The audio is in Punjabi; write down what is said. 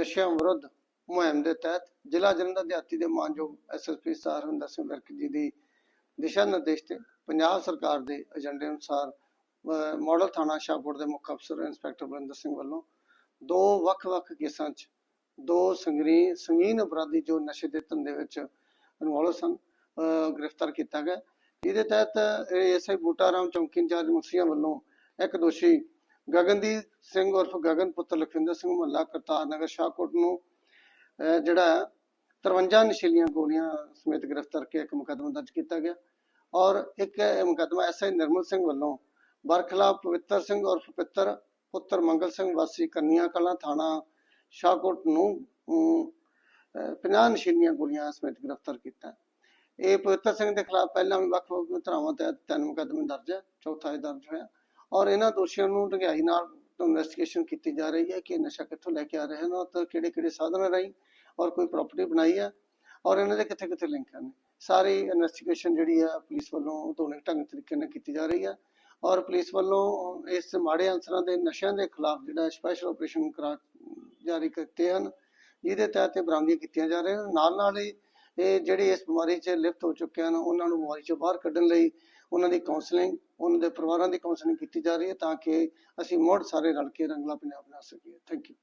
ਨਸ਼ਿਆਂ ਵਿਰੁੱਧ ਮੁਹਿੰਮ ਦੇ ਤਹਿਤ ਜ਼ਿਲ੍ਹਾ ਜਲੰਧਰ ਦਿਹਾਤੀ ਦੇ ਮਾਨਯੋਗ ਐਸਐਸਪੀ ਸਰ ਹਰਿੰਦਰ ਸਿੰਘ ਵਿਰਕ ਜੀ ਦੀ ਦਿਸ਼ਾ ਨਿਰਦੇਸ਼ ਤੇ ਪੰਜਾਬ ਸਰਕਾਰ ਦੇ ਏਜੰਡੇ ਅਨੁਸਾਰ ਮਾਡਲ ਥਾਣਾ ਸ਼ਾਹਪੁਰ ਦੇ ਮੁੱਖ ਅਫਸਰ ਇੰਸਪੈਕਟਰ ਬਰਿੰਦਰ ਸਿੰਘ ਵੱਲੋਂ ਦੋ ਵੱਖ-ਵੱਖ ਕੇਸਾਂ 'ਚ ਦੋ ਸੰਗਰੀ, ਸੰਗੀਨ ਅਪਰਾਧੀ ਜੋ ਨਸ਼ੇ ਦੇ ਧੰਦੇ ਵਿੱਚ ਇਨਵੋਲਵ ਸਨ ਗ੍ਰਿਫਤਾਰ ਕੀਤਾ ਗਿਆ। ਇਹਦੇ ਤਹਿਤ ਐਸਆਈ ਬੂਟਾ ਰਾਮ ਚੌਂਕੀ ਇੰਚਾਰਜ ਮੁਖੀਆਂ ਵੱਲੋਂ ਇੱਕ ਦੋਸ਼ੀ ਗਗਨਦੀਪ ਸਿੰਘ ਉਰਫ ਗਗਨ ਪੁੱਤਰ ਲਖਵਿੰਦਰ ਸਿੰਘ ਮਹੱਲਾ ਕਰਤਾਰ ਨਗਰ ਸ਼ਾਹਕੋਟ ਨੂੰ ਜਿਹੜਾ 53 ਨਸ਼ੀਲੀਆਂ ਗੋਲੀਆਂ ਸਮੇਤ ਗ੍ਰਿਫਤਾਰ ਕੇ ਇੱਕ ਮੁਕੱਦਮਾ ਦਰਜ ਕੀਤਾ ਗਿਆ। ਔਰ ਇੱਕ ਇਹ ਐਸਆਈ ਨਿਰਮਲ ਸਿੰਘ ਵੱਲੋਂ ਬਰਖਲਾ ਪਵਿੱਤਰ ਸਿੰਘ ਉਰਫ ਪਿੱਤਰ ਪੁੱਤਰ ਮੰਗਲ ਸਿੰਘ ਵਾਸੀ ਕੰਨੀਆਂ ਕਲਾਂ ਥਾਣਾ ਸ਼ਾਹਕੋਟ ਨੂੰ ਅਮ, ਅਹ 50 ਨਸ਼ੀਲੀਆਂ ਗੋਲੀਆਂ ਸਮੇਤ ਗ੍ਰਿਫਤਾਰ ਕੀਤਾ। ਇਹ ਪਵਿੱਤਰ ਸਿੰਘ ਦੇ ਖਿਲਾਫ ਪਹਿਲਾਂ ਵੀ ਵੱਖ-ਵੱਖ ਧਾਰਾਵਾਂ ਤਹਿਤ ਤਿੰਨ ਮੁਕੱਦਮੇ ਦਰਜ ਹੈ ਚੌਥਾ ਇਹ ਦਰਜ ਹੋਇਆ। ਔਰ ਇਹਨਾਂ ਦੋਸ਼ੀਆਂ ਨੂੰ ਡੂੰਘਾਈ ਨਾਲ ਇਨਵੈਸਟੀਗੇਸ਼ਨ ਕੀਤੀ ਜਾ ਰਹੀ ਹੈ ਕਿ ਇਹ ਨਸ਼ਾ ਕਿੱਥੋਂ ਲੈ ਕੇ ਆ ਰਹੇ ਹਨ, ਔਰ ਕਿਹੜੇ-ਕਿਹੜੇ ਸਾਧਨ ਰਾਹੀਂ ਔਰ ਕੋਈ ਪ੍ਰਾਪਰਟੀ ਬਣਾਈ ਹੈ, ਔਰ ਇਹਨਾਂ ਦੇ ਕਿੱਥੇ-ਕਿੱਥੇ ਲਿੰਕ ਹਨ। ਸਾਰੀ ਇਨਵੈਸਟੀਗੇਸ਼ਨ ਜਿਹੜੀ ਹੈ ਪੁਲਿਸ ਵੱਲੋਂ ਧੋਣੇ ਢੰਗ ਤਰੀਕੇ ਨਾਲ ਕੀਤੀ ਜਾ ਰਹੀ ਹੈ, ਔਰ ਪੁਲਿਸ ਵੱਲੋਂ ਇਸ ਮਾੜੇ ਅਨਸਰਾਂ ਦੇ ਨਸ਼ਿਆਂ ਦੇ ਖਿਲਾਫ ਜਿਹੜਾ ਸਪੈਸ਼ਲ ਆਪਰੇਸ਼ਨ ਕਰਾ ਜਾਰੀ ਕੀਤੇ ਹਨ, ਜਿਹਦੇ ਤਹਿਤ ਇਹ ਬਰਾਮਦੀਆਂ ਕੀਤੀਆਂ ਜਾ ਰਹੀਆਂ ਹਨ। ਨਾਲ ਨਾਲ ਹੀ ਇਹ ਜਿਹੜੇ ਇਸ ਬਿਮਾਰੀ 'ਚ ਲਿਪਤ ਹੋ ਚੁੱਕੇ ਹਨ, ਉਹਨਾਂ ਨੂੰ ਬਿਮਾਰੀ 'ਚੋਂ ਬਾਹਰ ਕੱਢਣ ਲਈ ਉਹਨਾਂ ਦੀ ਕਾਉਂਸਲਿੰਗ ਉਹਨਾਂ ਦੇ ਪਰਿਵਾਰਾਂ ਦੀ ਕਾਉਂਸਲਿੰਗ ਕੀਤੀ ਜਾ ਰਹੀ ਹੈ ਤਾਂ ਕਿ ਅਸੀਂ ਮੁੜ ਸਾਰੇ ਰਲ ਕੇ ਰੰਗਲਾ ਪੰਜਾਬ ਬਣਾ ਸਕੀਏ। Thank you